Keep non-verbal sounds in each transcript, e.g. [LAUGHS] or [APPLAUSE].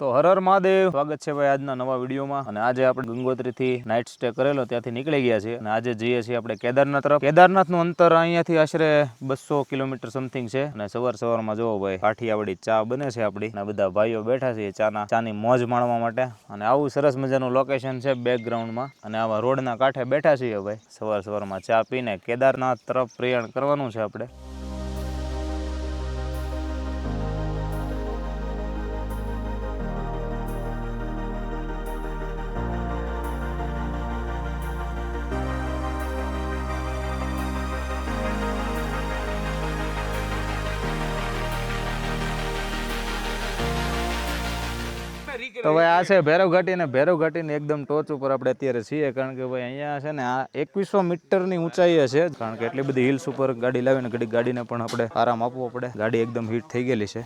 તો હર હર મહાદેવ. સ્વાગત છે ભાઈ આજના નવા વિડીયોમાં. અને આજે આપણે ગંગોત્રીથી નાઇટ સ્ટે કરેલો, ત્યાંથી નીકળી ગયા છીએ. અને આજે જઈએ છીએ આપણે કેદારનાથ તરફ. કેદારનાથનું અંતર અહીંયાથી આશરે બસો કિલોમીટર સમથિંગ છે. અને સવાર સવારમાં જોવો ભાઈ, કાઠિયાવાડી ચા બને છે આપણી. અને બધા ભાઈઓ બેઠા છે ચાના, ચાની મોજ માણવા માટે. અને આવું સરસ મજાનું લોકેશન છે બેકગ્રાઉન્ડમાં અને આવા રોડના કાંઠે બેઠા છીએ ભાઈ. સવાર સવારમાં ચા પીને કેદારનાથ તરફ પ્રયાણ કરવાનું છે આપણે. તો ભાઈ આ છે ભૈરવ ઘાટી અને ભૈરવ ઘાટીની એકદમ ટોચ ઉપર આપણે અત્યારે છીએ કારણ કે ભાઈ અહીંયા છે ને આ એકવીસો મીટરની ઊંચાઈએ છે. કારણ કે એટલી બધી હિલ્સ ઉપર ગાડી લાવીને ઘડી ગાડીને પણ આપણે આરામ આપવો પડે. ગાડી એકદમ હીટ થઈ ગયેલી છે.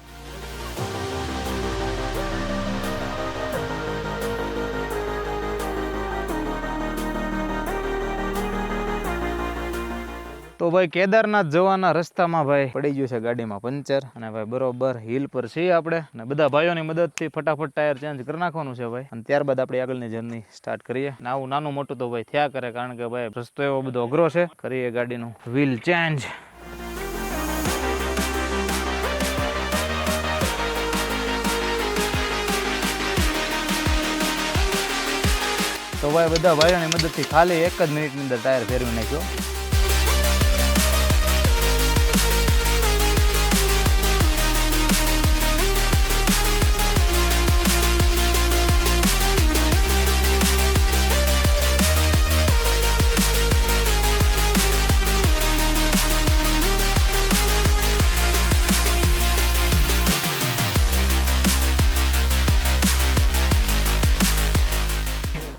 ભાઈ, કેદારનાથ જવાના રસ્તામાં ભાઈ પડી ગયું છે ગાડીમાં પંચર. અને ભાઈ, બરોબર હિલ પર છીએ આપણે. અને બધા ભાઈઓની મદદથી ફટાફટ ટાયર ચેન્જ કરી નાખવાનું છે ભાઈ. અને ત્યારબાદ આપણે આગળની જર્ની સ્ટાર્ટ કરીએ. અને આવું નાનું મોટું તો ભાઈ થયા કરે, કારણ કે ભાઈ રસ્તો એવો બધો અઘરો છે. કરીએ ગાડીનું વ્હીલ ચેન્જ તો ભાઈ, બધા ભાઈઓની મદદથી ખાલી એક જ મિનિટની અંદર ટાયર ફેરવી નાખ્યો.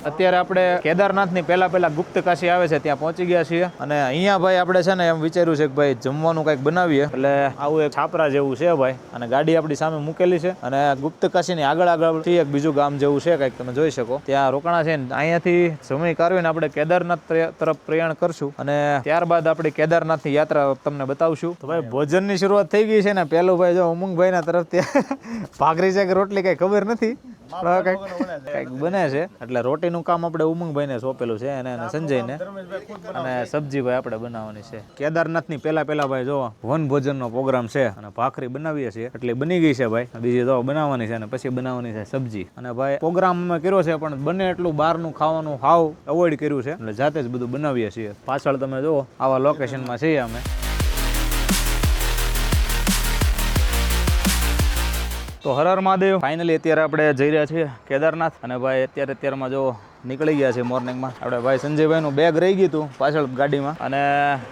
અત્યારે આપણે કેદારનાથની પહેલા પહેલા ગુપ્ત કાશી આવે છે ત્યાં પહોંચી ગયા છીએ. અને અહીંયા ભાઈ આપણે છે ને એમ વિચાર્યું છે કે ભાઈ જમવાનું કંઈક બનાવીએ. એટલે આવું એક છાપરા જેવું છે ભાઈ. અને ગાડી આપણી સામે મૂકેલી છે. અને ગુપ્ત કાશીની આગળ આગળથી એક બીજું ગામ જેવું છે કંઈક તમે જોઈ શકો. ત્યાં રોકાણા છે ને અહીંયાથી સમય કાઢવીને આપણે કેદારનાથ તરફ પ્રયાણ કરશું. અને ત્યારબાદ આપણે કેદારનાથની યાત્રા તમને બતાવશું. તો ભાઈ ભોજનની શરૂઆત થઈ ગઈ છે ને. પહેલું ભાઈ જો ઉમંગભાઈના તરફથી [LAUGHS] ભાખરી છે કે રોટલી કઈ ખબર નથી. કંઈક બને છે. એટલે રોટીનું કામ આપણે ઉમંગભાઈને સોંપેલું છે અને સંજયને. અને સબ્જી ભાઈ આપણે બનાવવાની છે. કેદારનાથની પહેલા પહેલા ભાઈ જો વન ભોજનનો પ્રોગ્રામ છે અને ભાખરી બનાવીએ છીએ. એટલે બની ગઈ છે ભાઈ. બીજી તો બનાવવાની છે અને પછી બનાવવાની છે સબ્જી. અને ભાઈ પ્રોગ્રામ અમે કર્યો છે પણ બને એટલું બહારનું ખાવાનું હાવ અવોઈડ કર્યું છે. એટલે જાતે જ બધું બનાવીએ છીએ. પાછળ તમે જુઓ આવા લોકેશનમાં છીએ અમે. તો હર હર મહાદેવ. ફાઇનલી અત્યારે આપણે જઈ રહ્યા છીએ કેદારનાથ. અને ભાઈ અત્યારે અત્યારમાં જો નીકળી ગયા છે મોર્નિંગમાં. આપણે ભાઈ સંજયભાઈનું બેગ રહી ગયું હતું પાછળ ગાડીમાં. અને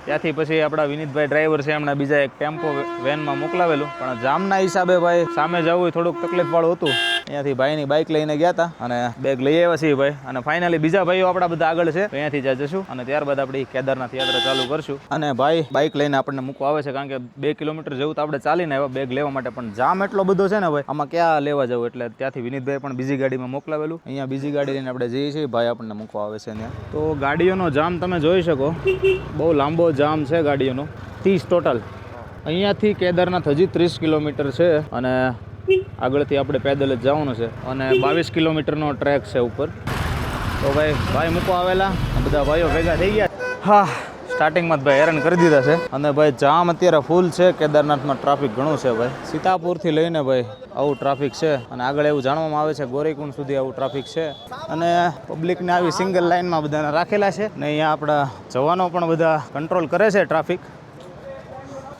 ત્યાંથી પછી આપણા વિનીતભાઈ ડ્રાઈવર છે, એમણે બીજા એક ટેમ્પો વેનમાં મોકલાવેલું. પણ જામના હિસાબે ભાઈ સામે જવું થોડુંક તકલીફવાળું હતું. અહીંયાથી ભાઈની બાઇક લઈને ગયા હતા અને બેગ લઈ આવ્યા છીએ ભાઈ. અને ફાઇનલી બીજા ભાઈઓ આપણા બધા આગળ છે અહીંયાથી જ્યાં જશું. અને ત્યારબાદ આપણી કેદારનાથ યાત્રા ચાલુ કરશું. અને ભાઈ બાઇક લઈને આપણને મૂકવા આવે છે, કારણ કે બે કિલોમીટર જેવું તો આપણે ચાલીને આવ્યા બેગ લેવા માટે. પણ જામ એટલો બધો છે ને ભાઈ, આમાં ક્યાં લેવા જવું? એટલે ત્યાંથી વિનીતભાઈ પણ બીજી ગાડીમાં મોકલાવેલું. અહીંયા બીજી ગાડી લઈને આપણે જઈએ છીએ. ભાઈ આપણને મૂકવા આવે છે ત્યાં. તો ગાડીઓનો જામ તમે જોઈ શકો. બહુ લાંબો જામ છે ગાડીઓનો. ત્રીસ ટોટલ અહીંયાથી કેદારનાથ હજી ત્રીસ કિલોમીટર છે અને આગળથી આપણે પેદલ જ જવાનું છે અને બાવીસ કિલોમીટરનો ટ્રેક છે ઉપર. તો ભાઈ ભાઈ મૂકવા આવેલા. બધા ભાઈઓ ભેગા થઈ ગયા. હા સ્ટાર્ટિંગમાં ભાઈ હેરાન કરી દીધા છે. અને ભાઈ જામ અત્યારે ફૂલ છે. કેદારનાથમાં ટ્રાફિક ઘણું છે ભાઈ. સીતાપુરથી લઈને ભાઈ આવું ટ્રાફિક છે. અને આગળ એવું જાણવામાં આવે છે ગોરીકુંડ સુધી આવું ટ્રાફિક છે. અને પબ્લિકને આવી સિંગલ લાઇનમાં બધાને રાખેલા છે. ને અહીંયા આપણા જવાનો પણ બધા કંટ્રોલ કરે છે ટ્રાફિક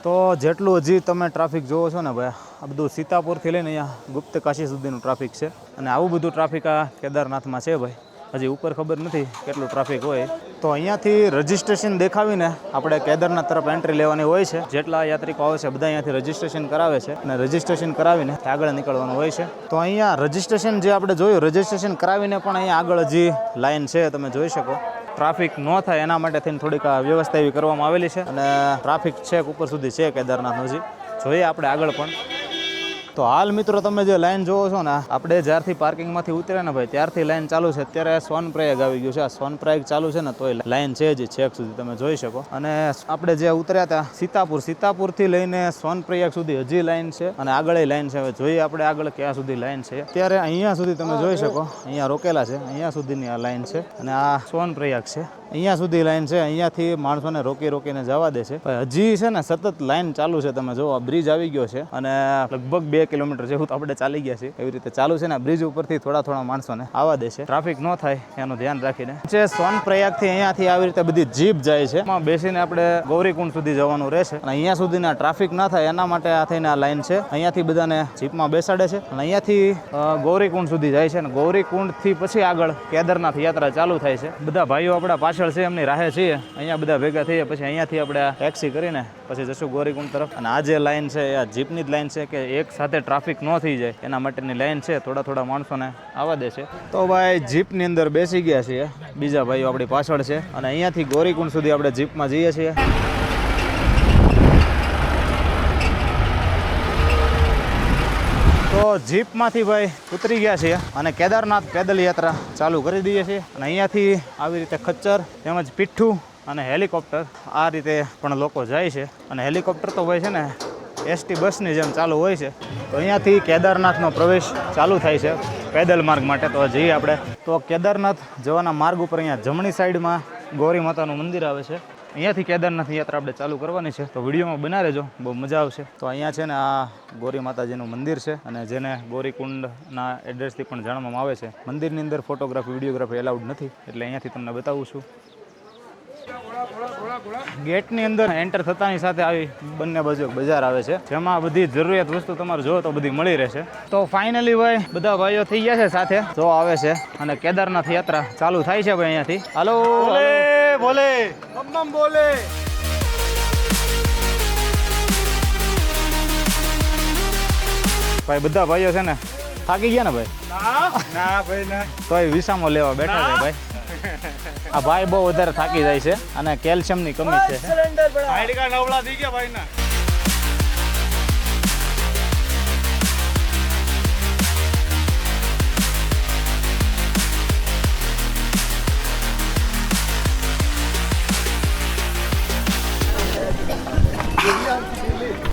તો જેટલું હજી તમે ટ્રાફિક જોવો છો ને ભાઈ, આ બધું સીતાપુરથી લઈને અહીંયા ગુપ્ત કાશી સુધીનું ટ્રાફિક છે. અને આવું બધું ટ્રાફિક આ કેદારનાથમાં છે ભાઈ. હજી ઉપર ખબર નથી કેટલું ટ્રાફિક હોય. તો અહીંયાથી રજિસ્ટ્રેશન દેખાવીને આપણે કેદારનાથ તરફ એન્ટ્રી લેવાની હોય છે. જેટલા યાત્રિકો આવે છે, બધા અહીંયાથી રજિસ્ટ્રેશન કરાવે છે અને રજિસ્ટ્રેશન કરાવીને આગળ નીકળવાનું હોય છે. તો અહીંયા રજિસ્ટ્રેશન જે આપણે જોયું રજિસ્ટ્રેશન કરાવીને પણ અહીંયા આગળ હજી લાઈન છે, તમે જોઈ શકો. ટ્રાફિક ન થાય એના માટે થઈને થોડીક વ્યવસ્થા એવી કરવામાં આવેલી છે અને ટ્રાફિક છેક ઉપર સુધી છે કેદારનાથ હજી. જોઈએ આપણે આગળ પણ. તો હાલ મિત્રો તમે જે લાઈન જોવો છો ને, આપણે જ્યારથી પાર્કિંગમાંથી ઉતર્યા ને ભાઈ, ત્યારથી લાઈન ચાલુ છે. અત્યારે સોનપ્રયાગ આવી ગયું છે. આ સોનપ્રયાગ ચાલુ છે ને, તોય લાઈન છે જ છેક સુધી તમે જોઈ શકો. અને આપણે જે ઉતર્યા હતા સીતાપુર. સીતાપુરથી લઈને સોનપ્રયાગ સુધી હજી લાઈન છે અને આગળ લાઈન છે. હવે જોઈએ આપણે આગળ ક્યાં સુધી લાઈન છે. અત્યારે અહીંયા સુધી તમે જોઈ શકો, અહીંયા રોકેલા છે. અહીંયા સુધીની આ લાઈન છે અને આ સોનપ્રયાગ છે. અહીંયા સુધી લાઈન છે. અહીંયાથી માણસોને રોકી રોકીને જવા દે છે. હજી છે ને સતત લાઈન ચાલુ છે. તમે જો બ્રિજ આવી ગયો છે અને લગભગ બે કિલોમીટર જેવું તો આપણે ચાલી ગયા છે એવી રીતે ચાલુ છે ને બ્રિજ ઉપરથી થોડા થોડા માણસોને આવવા દે છે. ટ્રાફિક ન થાય, એનું ધ્યાન રાખીને. જે સોન પ્રયાગથી અહીંયાથી આવી રીતે બધી જીપ જાય છે. એમાં બેસીને આપણે ગૌરીકુંડ સુધી જવાનું રહેશે. અને અહીંયા સુધીના ટ્રાફિક ના થાય એના માટે આ થઈને આ લાઈન છે. અહીંયાથી બધાને જીપમાં બેસાડે છે. અને અહીંયાથી ગૌરીકુંડ સુધી જાય છે. અને ગૌરીકુંડથી પછી આગળ કેદારનાથ યાત્રા ચાલુ થાય છે. બધા ભાઈઓ આપણા પાછળ છે, એમની રાહે છીએ. અહીંયા બધા ભેગા થઈએ, પછી અહીંયાથી આપણે ટેક્સી કરીને પછી જશું ગૌરીકુંડ તરફ. અને આ જે લાઈન છે, એ જીપની જ લાઈન છે કે એક સાથે ટ્રાફિક ન થઈ જાય, એના માટેની લાઈન છે, થોડા થોડા માણસોને આવવા દે છે. તો ભાઈ, જીપની અંદર બેસી ગયા છીએ. બીજા ભાઈઓ આપણી પાછળ છે અને અહીંયાથી ગોરીકુંડ સુધી આપણે જીપમાં જઈએ છીએ. તો જીપમાંથી ભાઈ ઉતરી ગયા છીએ અને કેદારનાથ પેદલ યાત્રા ચાલુ કરી દઈએ છીએ. અને અહીંયાથી આવી રીતે ખચ્ચર તેમજ પીઠું અને હેલિકોપ્ટર આ રીતે પણ લોકો જાય છે. અને હેલિકોપ્ટર તો ભાઈ છે ને એસટી બસની જેમ ચાલુ હોય છે. તો અહીંયાથી કેદારનાથનો પ્રવેશ ચાલુ થાય છે પેદલ માર્ગ માટે. તો જઈએ આપણે. તો કેદારનાથ જવાના માર્ગ ઉપર અહીંયા જમણી સાઈડમાં ગૌરી માતાનું મંદિર આવે છે. અહીંયાથી કેદારનાથ યાત્રા આપણે ચાલુ કરવાની છે. તો વિડીયોમાં બના રહેજો. બહુ મજા આવશે. તો અહીંયા છે ને આ ગૌરી માતાજીનું મંદિર છે અને જેને ગૌરીકુંડના એડ્રેસથી પણ જાણવામાં આવે છે. મંદિરની અંદર ફોટોગ્રાફી વિડીયોગ્રાફી એલાઉડ નથી. એટલે અહીંયાથી તમને બતાવું છું. ગેટની અંદર એન્ટર થતાની સાથે આવી બંને બાજુ બજાર આવે છે. જેમાં બધી જરૂરિયાત વસ્તુ તમારે જો તો બધી મળી રહેશે. તો ફાઇનલી ભાઈ બધા ભાઈઓ થઈ ગયા છે સાથે? જો આવે છે. અને કેદારનાથ યાત્રા ચાલુ થાય છે ભાઈ અહીંયાથી. હાલો બોલે બોલે. ભાઈ બધા ભાઈઓ છે ને થાકી ગયા ને ભાઈ? ના. [LAUGHS] ના ભાઈ ના. તો વિસામો લેવા બેઠા છે ભાઈ. આ ભાઈ બહુ વધારે થાકી જાય છે અને કેલ્શિયમની કમી છે. ભાઈ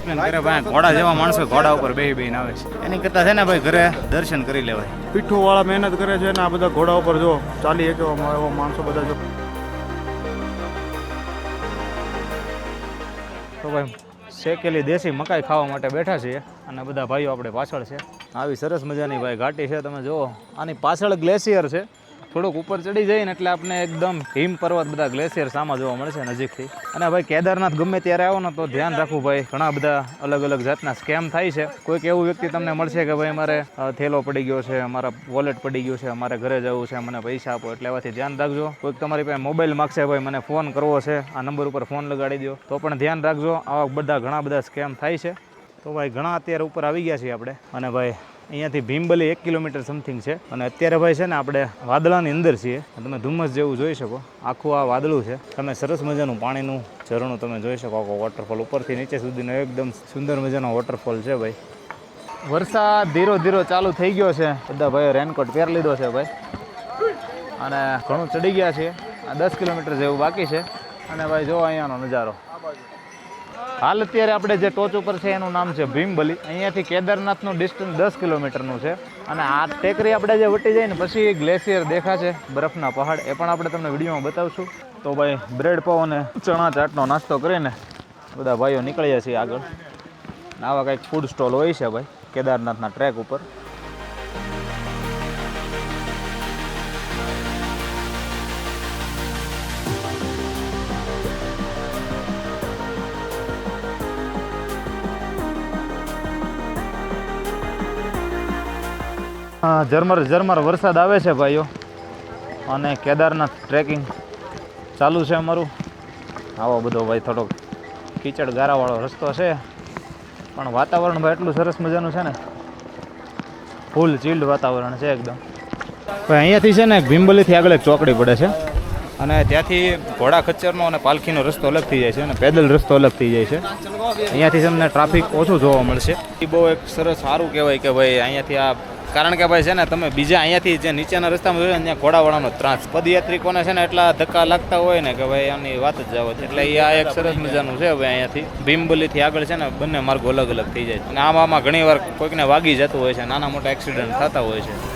ઘોડા જેવા માણસો ઘોડા ઉપર બેહી બેહીને આવે છે. એની કરતા છે ને, ભાઈ, ઘરે દર્શન કરી લેવાય. પીઠું વાળા મહેનત કરે છે ને, આ બધા ઘોડા ઉપર જો ચાલી એક એવા માણસો બધા જો. તો ભાઈ, શેકેલી દેશી મકાઈ ખાવા માટે બેઠા છીએ અને બધા ભાઈઓ આપણે પાછળ છે. આવી સરસ મજાની, ભાઈ, ઘાટી છે, તમે જુઓ. આની પાછળ ગ્લેશિયર છે. થોડુંક ઉપર ચડી જઈએ ને એટલે આપણે એકદમ હિમ પર્વત બધા ગ્લેશિયર સામા જોવા મળશે નજીકથી. અને ભાઈ, કેદારનાથ ગમે ત્યારે આવો ને તો ધ્યાન રાખવું ભાઈ, ઘણા બધા અલગ અલગ જાતના સ્કેમ થાય છે. કોઈક એવું વ્યક્તિ તમને મળશે કે ભાઈ, મારે થેલો પડી ગયો છે, મારા વોલેટ પડી ગયું છે, મારે ઘરે જવું છે, મને પૈસા આપો. એટલે એવાથી ધ્યાન રાખજો. કોઈક તમારી પાસે મોબાઈલ માગશે ભાઈ, મને ફોન કરવો છે, આ નંબર ઉપર ફોન લગાડી દો તો પણ ધ્યાન રાખજો, આવા બધા ઘણા બધા સ્કેમ થાય છે. તો ભાઈ, ઘણા અત્યારે ઉપર આવી ગયા છીએ આપણે. અને ભાઈ અહીંયાથી ભીમબલી એક કિલોમીટર સમથિંગ છે. અને અત્યારે ભાઈ છે ને આપણે વાદળાની અંદર છીએ. તમે ધુમ્મસ જેવું જોઈ શકો. આખું આ વાદળું છે. તમે સરસ મજાનું પાણીનું ઝરણું તમે જોઈ શકો. આખો વોટરફોલ ઉપરથી નીચે સુધીનો એકદમ સુંદર મજાનો વોટરફોલ છે ભાઈ. વરસાદ ધીરો ધીરો ચાલુ થઈ ગયો છે. બધા ભાઈઓ રેનકોટ પહેરી લીધો છે ભાઈ. અને ઘણું ચડી ગયા છે આ દસ કિલોમીટર જેવું બાકી છે. અને ભાઈ જો અહીંયાનો નજારો. હાલ અત્યારે આપણે જે ટોચ ઉપર છે એનું નામ છે ભીમબલી. અહીંયાથી કેદારનાથનું ડિસ્ટન્સ દસ કિલોમીટરનું છે. અને આ ટેકરી આપણે જે વટી જાય ને પછી ગ્લેશિયર દેખાશે બરફના પહાડ. એ પણ આપણે તમને વિડીયોમાં બતાવશું. તો ભાઈ બ્રેડ પાવ અને ચણા ચાટનો નાસ્તો કરીને બધા ભાઈઓ નીકળ્યા છીએ આગળ. આવા કંઈક ફૂડ સ્ટોલ હોય છે ભાઈ, કેદારનાથના ટ્રેક ઉપર. ઝરમર ઝરમર વરસાદ આવે છે ભાઈઓ. અને કેદારનાથ ટ્રેકિંગ ચાલુ છે અમારું. આવો બધો ભાઈ થોડોક કીચડ ગારાવાળો રસ્તો છે. પણ વાતાવરણ ભાઈ એટલું સરસ મજાનું છે ને. ફૂલ ચીલ્ડ વાતાવરણ છે એકદમ. ભાઈ અહીંયાથી છે ને ભીમબલીથી આગળ એક ચોકડી પડે છે. અને ત્યાંથી ઘોડા ખચ્ચરનો અને પાલખીનો રસ્તો અલગ થઈ જાય છે અને પેદલ રસ્તો અલગ થઈ જાય છે. અહીંયાથી તમને ટ્રાફિક ઓછું જોવા મળશે. એ બહુ એક સરસ સારું કહેવાય કે ભાઈ અહીંયાથી આ કારણ કે ભાઈ છે ને, તમે બીજા અહીંયાથી જે નીચેના રસ્તામાં જોયો ત્યાં ઘોડાવાળાનો ત્રાસ. પદયાત્રિકોને છે ને, એટલા ધક્કા લાગતા હોય ને કે ભાઈ આની વાત જ જાવ એટલે એ આ એક સરસ મજાનું છે ભાઈ અહીંયાથી. ભીમબલીથી આગળ છે ને, બંને માર્ગો અલગ અલગ થઈ જાય અને આમાં આમાં ઘણી વાર કોઈકને વાગી જતું હોય છે, નાના મોટા એક્સિડન્ટ થતા હોય છે.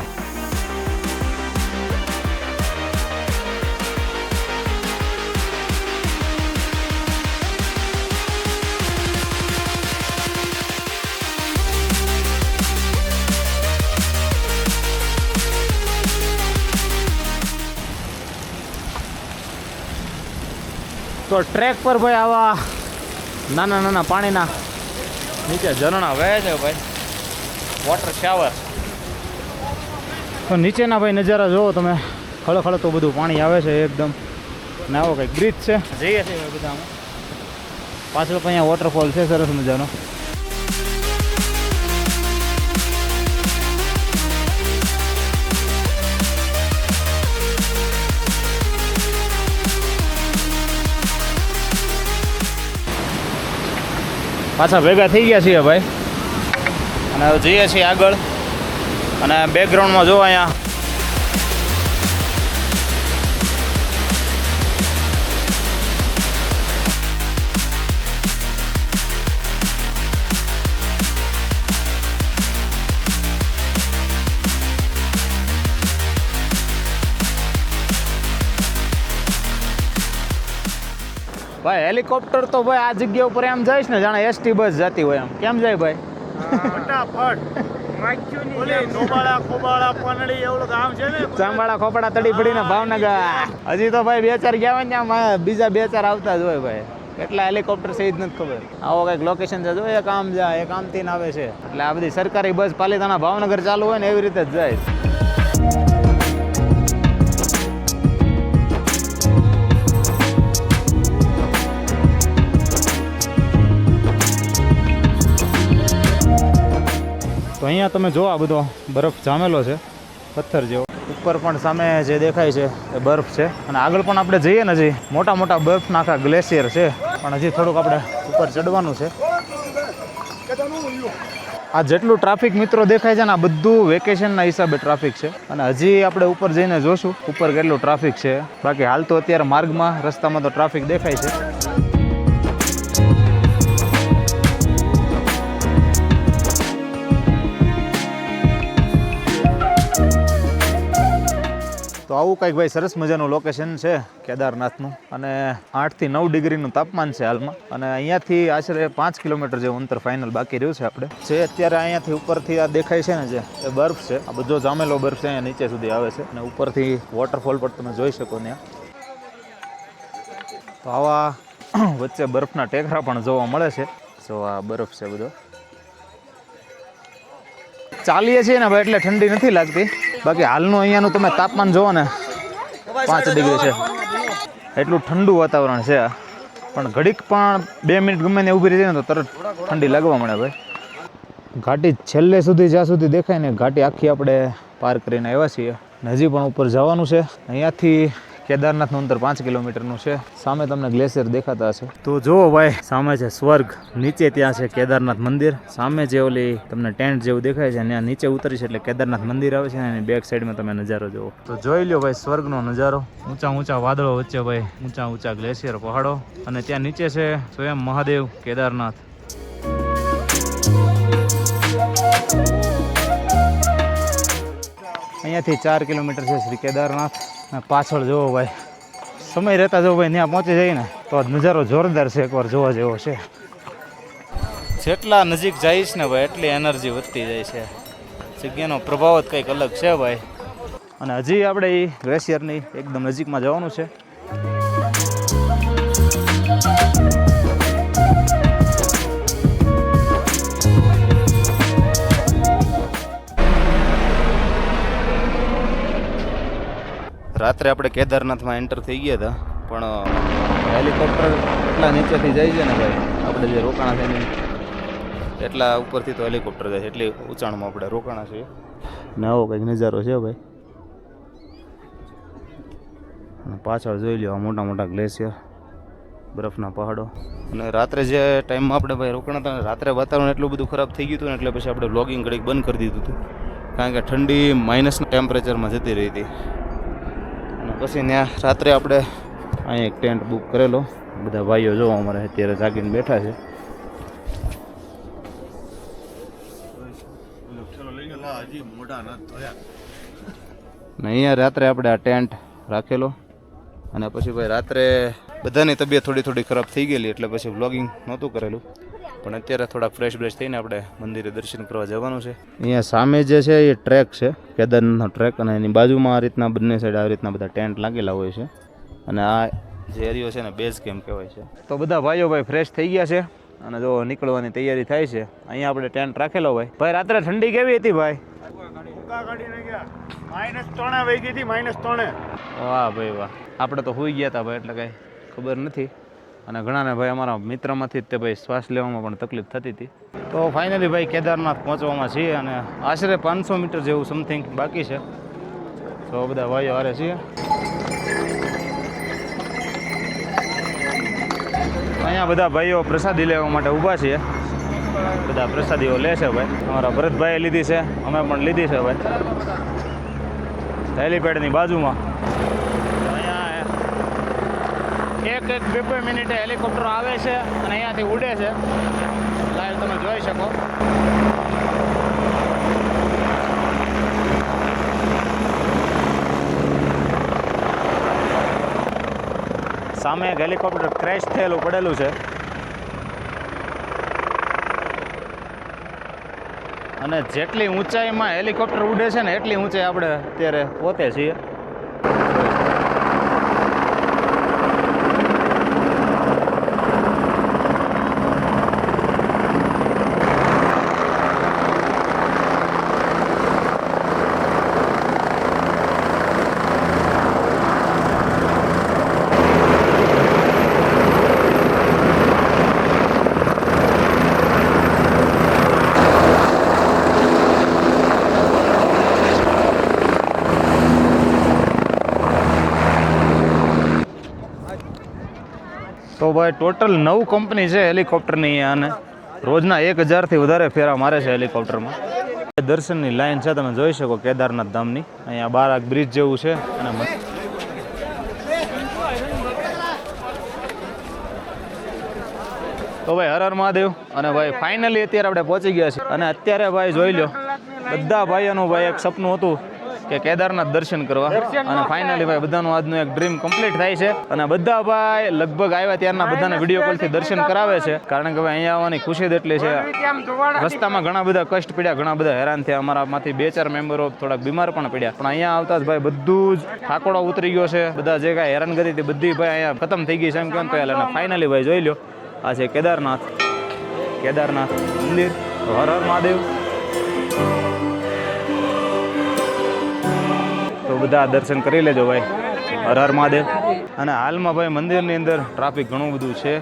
તો ટ્રેક પર ભાઈ આવા નાના નાના પાણીના. નીચે ઝરણા વહે છે ભાઈ. વોટર શાવર તો નીચેના ભાઈ નજારા જુઓ તમે. ખળખળતું બધું પાણી આવે છે એકદમ. ને આવો કંઈક બ્રિજ છે. જઈએ છીએ બધા પાછળ પણ અહીંયા વોટરફોલ છે સરસ મજાનો. પાછા ભેગા થઈ ગયા છીએ ભાઈ. અને જઈએ છીએ આગળ. અને બેકગ્રાઉન્ડમાં જો અહીંયા હેલિકોપ્ટર તો ભાઈ આ જગ્યા ઉપર એમ જઈશ ને જાણે એસટી બસ જતી હોય એમ. કેમ જાય ભાઈ? ચાંબાળા ખોપડા તડી પડીને ભાવનગર. હજી તો ભાઈ બે ચાર ગયા હોય ને ત્યાં બીજા બે ચાર આવતા જ હોય ભાઈ. કેટલા હેલિકોપ્ટર છે એ જ નથી ખબર. આવો કંઈક લોકેશન છે જો એક આમ જાય એક આમ થી આવે છે. એટલે આ બધી સરકારી બસ પાલિતાણા ભાવનગર ચાલુ હોય ને એવી રીતે જ જાય. અહીંયા તમે જો આ બધો બરફ જામેલો છે, પથ્થર જેવો. ઉપર પણ સામે જે દેખાય છે એ બરફ છે. અને આગળ પણ આપણે જઈએ ને હજી, મોટા મોટા બરફના આખા ગ્લેશિયર છે. પણ હજી થોડુંક આપણે ઉપર ચડવાનું છે. આ જેટલું ટ્રાફિક મિત્રો દેખાય છે ને, આ બધું વેકેશનના હિસાબે ટ્રાફિક છે. અને હજી આપણે ઉપર જઈને જોશું, ઉપર કેટલું ટ્રાફિક છે. બાકી હાલ તો અત્યારે માર્ગમાં રસ્તામાં તો ટ્રાફિક દેખાય છે. તો આવું કંઈક ભાઈ સરસ મજાનું લોકેશન છે કેદારનાથનું. અને આઠથી નવ ડિગ્રીનું તાપમાન છે હાલમાં. અને અહીંયાથી આશરે પાંચ કિલોમીટર જેવું અંતર ફાઇનલ બાકી રહ્યું છે આપણે. જે અત્યારે અહીંયાથી ઉપરથી આ દેખાય છે ને જે, એ બરફ છે. આ બધો જામેલો બરફ છે, અહીંયા નીચે સુધી આવે છે. અને ઉપરથી વોટરફોલ પર તમે જોઈ શકો ત્યાં. તો આવા [CLEARS THROAT] વચ્ચે બરફના ટેકરા પણ જોવા મળે છે. જો આ બરફ છે બધો. ચાલીએ છીએ ને ભાઈ, એટલે ઠંડી નથી લાગતી. બાકી હાલનું અહીંયાનું તમે તાપમાન જુઓ ને, પાંચ ડિગ્રી છે. એટલું ઠંડુ વાતાવરણ છે પણ ઘડીક પણ બે મિનિટ ગમે ને ઊભી રહી ને તો તરત ઠંડી લાગવા મળે ભાઈ. ઘાટી છેલ્લે સુધી જ્યાં સુધી દેખાય ને, ઘાટી આખી આપણે પાર કરીને આવ્યા છીએ. હજી પણ ઉપર જવાનું છે. અહીંયાથી કેદારનાથનું અંતર પાંચ કિલોમીટરનું છે. સામે તમને ગ્લેશિયર દેખાતા હશે. તો જુઓ ભાઈ, સામે છે સ્વર્ગ, નીચે ત્યાં છે કેદારનાથ મંદિર. સામે જે ઓલી તમને ટેન્ટ જેવું દેખાય છે ત્યાં નીચે ઉતરી છે એટલે કેદારનાથ મંદિર આવે છે, અને બેક સાઈડમાં તમે નજારો જુઓ. તો જોઈ લ્યો ભાઈ, સ્વર્ગનો નજારો. ઊંચા ઊંચા વાદળો વચ્ચે ભાઈ, ઊંચા ઊંચા ગ્લેશિયર પહાડો, અને ત્યાં નીચે છે સ્વયં મહાદેવ કેદારનાથ. અહીંયાથી ચાર કિલોમીટર છે શ્રી કેદારનાથ. પાછળ જોવો ભાઈ. સમય રહેતા જો ભાઈ ત્યાં પહોંચી ને તો નજારો જોરદાર છે, એકવાર જોવા જેવો છે. જેટલા નજીક જઈશ ને ભાઈ, એટલી એનર્જી વધતી જાય છે. જગ્યાનો પ્રભાવ જ કંઈક અલગ છે ભાઈ. અને હજી આપણે એ ગ્લેશિયરની એકદમ નજીકમાં જવાનું છે. રાત્રે આપણે કેદારનાથમાં એન્ટર થઈ ગયા હતા, પણ હેલિકોપ્ટર એટલા નીચેથી જાય છે ને ભાઈ, આપણે જે રોકાણા થઈને, એટલા ઉપરથી તો હેલિકોપ્ટર જાય છે, એટલી ઉંચાણમાં આપણે રોકાણા છીએ. ને આવો કંઈક નજારો છે ભાઈ. પાછળ જોઈ લો આ મોટા મોટા ગ્લેશિયર, બરફના પહાડો. અને રાત્રે જે ટાઈમમાં આપણે ભાઈ રોકાણા હતા, રાત્રે વાતાવરણ એટલું બધું ખરાબ થઈ ગયું હતું ને, એટલે પછી આપણે બ્લોગિંગ ઘડીક બંધ કરી દીધું હતું. કારણ કે ઠંડી માઇનસના ટેમ્પરેચરમાં જતી રહી હતી. પછી ત્યાં રાત્રે આપણે અહીં એક ટેન્ટ બુક કરેલો. બધા ભાઈઓ જો અમારે અત્યારે જાગીને બેઠા છે. અહીંયા રાત્રે આપણે આ ટેન્ટ રાખેલો. અને પછી ભાઈ રાત્રે બધાની તબિયત થોડી થોડી ખરાબ થઈ ગયેલી, એટલે પછી વ્લોગિંગ નહોતું કરેલું. પણ અત્યારે થોડાક ફ્રેશ બ્રેશ થઈને આપણે મંદિરે દર્શન કરવા જવાનું છે. અહીંયા સામે જે છે એ ટ્રેક છે, કેદારનાથનો ટ્રેક અને એની બાજુમાં આ રીતના બંને સાઈડ આવી રીતના બધા ટેન્ટ લાગેલા હોય છે. અને આ જે એરિયો છે ને બેઝ કેમ્પ કહેવાય છે. તો બધા ભાઈઓ ભાઈ ફ્રેશ થઈ ગયા છે અને જો નીકળવાની તૈયારી થાય છે, અહીંયા આપણે ટેન્ટ રાખેલો ભાઈ ભાઈ, રાત્રે ઠંડી કેવી હતી ભાઈ? માઇનસ ત્રણે હતી ત્રણે વાહ ભાઈ વાહ. આપણે તો હોઈ ગયા હતા ભાઈ, એટલે કાંઈ ખબર નથી. અને ઘણાને ભાઈ અમારા મિત્રમાંથી જ તે ભાઈ શ્વાસ લેવામાં પણ તકલીફ થતી હતી. તો ફાઇનલી ભાઈ કેદારનાથ પહોંચવામાં છીએ અને આશરે પાંચસો મીટર જેવું સમથિંગ બાકી છે. તો બધા ભાઈઓ હારે છીએ. અહીંયા બધા ભાઈઓ પ્રસાદી લેવા માટે ઊભા છીએ. બધા પ્રસાદીઓ લે છે ભાઈ. અમારા ભરતભાઈએ લીધી છે, અમે પણ લીધી છે ભાઈ. હેલીપેડની બાજુમાં. એક એક બે બે મિનિટે હેલિકોપ્ટર આવે છે અને અહીંયાથી ઉડે છે. લાઈવ તમે જોઈ શકો. સામે એક હેલિકોપ્ટર ક્રેશ થયેલું પડેલું છે. અને જેટલી ઊંચાઈમાં હેલિકોપ્ટર ઉડે છે ને એટલી ઊંચાઈ આપણે અત્યારે પોતે છીએ. તો ભાઈ ટોટલ નવ કંપની છે હેલિકોપ્ટરની અને રોજના એક હજારથી વધારે ફેરા મારે છે હેલિકોપ્ટરમાં દર્શનની લાઈન છે, તમે જોઈ શકો કેદારનાથ ધામની. અહીંયા બારાક બ્રિજ જેવું છે અને તો ભાઈ, હર મહાદેવ. અને ભાઈ ફાઇનલી અત્યારે આપણે પહોંચી ગયા છીએ. અને અત્યારે ભાઈ, જોઈ લો બધા ભાઈઓનું ભાઈ, એક સપનું હતું કે કેદારનાથ દર્શન કરવા. અને ફાઇનલી ભાઈ બધાનું આજનું એક ડ્રીમ કમ્પ્લીટ થાય છે. અને બધા ભાઈ લગભગ આવ્યા ત્યારના બધાને વીડિયો કોલથી દર્શન કરાવે છે. કારણ કે ભાઈ અહીંયા આવવાની ખુશી જ એટલી છે. રસ્તામાં ઘણા બધા કષ્ટ પડ્યા ઘણા બધા હેરાન થયા. અમારામાંથી બે ચાર મેમ્બરો થોડાક બીમાર પણ પડ્યા. પણ અહીંયા આવતા જ ભાઈ બધું જ ઠાકોડો ઉતરી ગયો છે. બધા જે કાંઈ કરી હતી બધી ભાઈ અહીંયા ખતમ થઈ ગઈ છે એમ કેમ તો અને ફાઇનલી ભાઈ જોઈ લો આ છે કેદારનાથ. કેદારનાથ મંદિર. હર હર મહાદેવ. બધા દર્શન કરી લેજો ભાઈ. હર હર મહાદેવ. અને હાલમાં ભાઈ મંદિરની અંદર ટ્રાફિક ઘણું બધું છે.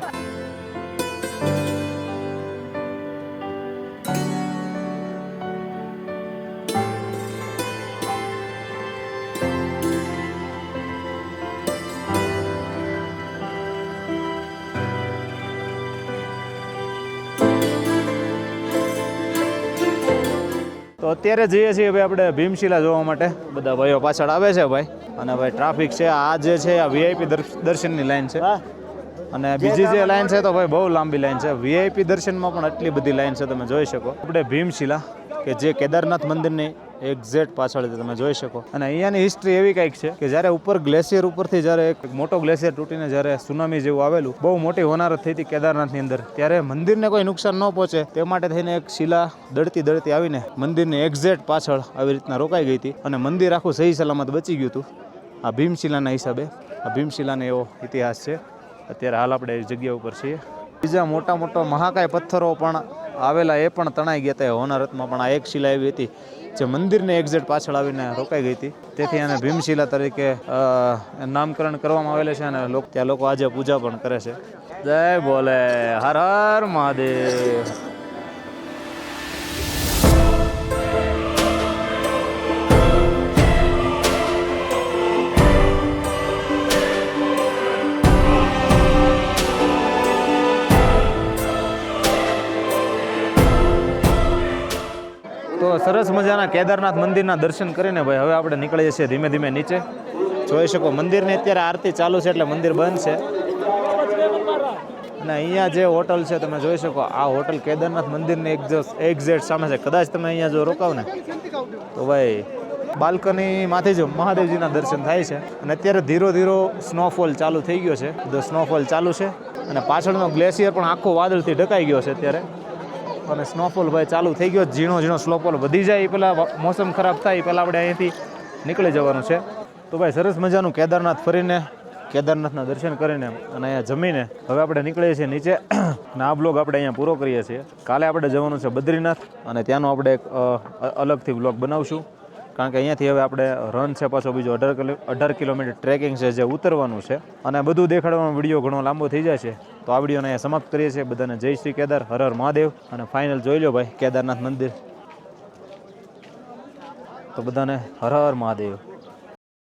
અત્યારે જઈએ છીએ ભાઈ આપણે ભીમશીલા જોવા માટે. બધા ભાઈઓ પાછળ આવે છે ભાઈ. અને ભાઈ ટ્રાફિક છે આ જે છે આ વીઆઈપી દર્શનની લાઈન છે. અને બીજી જે લાઈન છે તો ભાઈ બહુ લાંબી લાઈન છે. વીઆઈપી દર્શનમાં પણ આટલી બધી લાઈન છે તમે જોઈ શકો. આપણે ભીમશીલા કે જે કેદારનાથ મંદિરની એક્ઝેક્ટ પાછળ તમે જોઈ શકો. અને અહીંયાની હિસ્ટ્રી એવી કંઈક છે કે જ્યારે ઉપર ગ્લેશિયર ઉપરથી જ્યારે એક મોટો ગ્લેશિયર તૂટીને જ્યારે સુનામી જેવું આવેલું, બહુ મોટી હોનારત થઈ હતી કેદારનાથની અંદર. ત્યારે મંદિરને કોઈ નુકસાન ન પહોંચે, તે માટે થઈને એક શિલા દળતી દળતી આવીને મંદિરની એક્ઝેક્ટ પાછળ આવી રીતના રોકાઈ ગઈ હતી અને મંદિર આખું સહી સલામત બચી ગયું હતું. આ ભીમશિલાના હિસાબે, આ ભીમશિલાનો એવો ઇતિહાસ છે. અત્યારે હાલ આપણે એ જગ્યા ઉપર છીએ. બીજા મોટા મોટા મહાકાય પથ્થરો પણ આવેલા એ પણ તણાઈ ગયા હતા. હોનારતમાં પણ આ એક શિલા એવી હતી, જે મંદિરને એક્ઝેટ પાછળ આવીને રોકાઈ ગઈ હતી. તેથી એને ભીમશિલા તરીકે નામકરણ કરવામાં આવેલું છે અને ત્યાં લોકો આજે પૂજા પણ કરે છે. જય બોલે હર હર મહાદેવ. મજાના કેદારનાથ મંદિરના દર્શન કરીને ભાઈ, હવે આપણે નીકળીએ છીએ ધીમે ધીમે નીચે. જોઈ શકો, મંદિરની અત્યારે આરતી ચાલુ છે એટલે મંદિર બંધ છે. અને અહીંયા જે હોટલ છે, તમે જોઈ શકો, આ હોટલ કેદારનાથ મંદિરની એક્ઝેક્ટ સામે છે. કદાચ તમે અહીંયા જો રોકાવ ને, તો ભાઈ, બાલ્કનીમાંથી જ મહાદેવજીના દર્શન થાય છે. અને અત્યારે ધીરો ધીરો સ્નોફોલ ચાલુ થઈ ગયો છે. બધો સ્નોફોલ ચાલુ છે, અને પાછળનો ગ્લેશિયર પણ આખો વાદળથી ઢકાઈ ગયો છે અત્યારે. અને સ્નોફોલ ભાઈ ચાલુ થઈ ગયો. ઝીણો ઝીણો સ્નોફોલ વધી જાય. પહેલાં મોસમ ખરાબ થાય પહેલાં આપણે અહીંયાથી નીકળી જવાનું છે. તો ભાઈ, સરસ મજાનું કેદારનાથ ફરીને, કેદારનાથના દર્શન કરીને અને અહીંયા જમીને હવે આપણે નીકળીએ છીએ નીચે. [CLEARS THROAT] અને આ બ્લોગ આપણે અહીંયા પૂરો કરીએ છીએ. કાલે આપણે જવાનું છે બદ્રીનાથ અને ત્યાંનો આપણે એક અલગથી બ્લોગ બનાવશું. કારણ કે અહીંયાથી હવે આપણે રન છે, પાછો બીજો અઢાર કિલો અઢાર કિલોમીટર ટ્રેકિંગ છે, જે ઉતરવાનું છે. અને બધું દેખાડવાનો વીડિયો ઘણો લાંબો થઈ છે. તો આ વિડીયોને અહીંયા સમાપ્ત કરીએ છીએ. બધાને જય શ્રી કેદાર, હર હર મહાદેવ. અને ફાઇનલ જોઈ લો ભાઈ, કેદારનાથ મંદિર. તો બધાને હર હર મહાદેવ.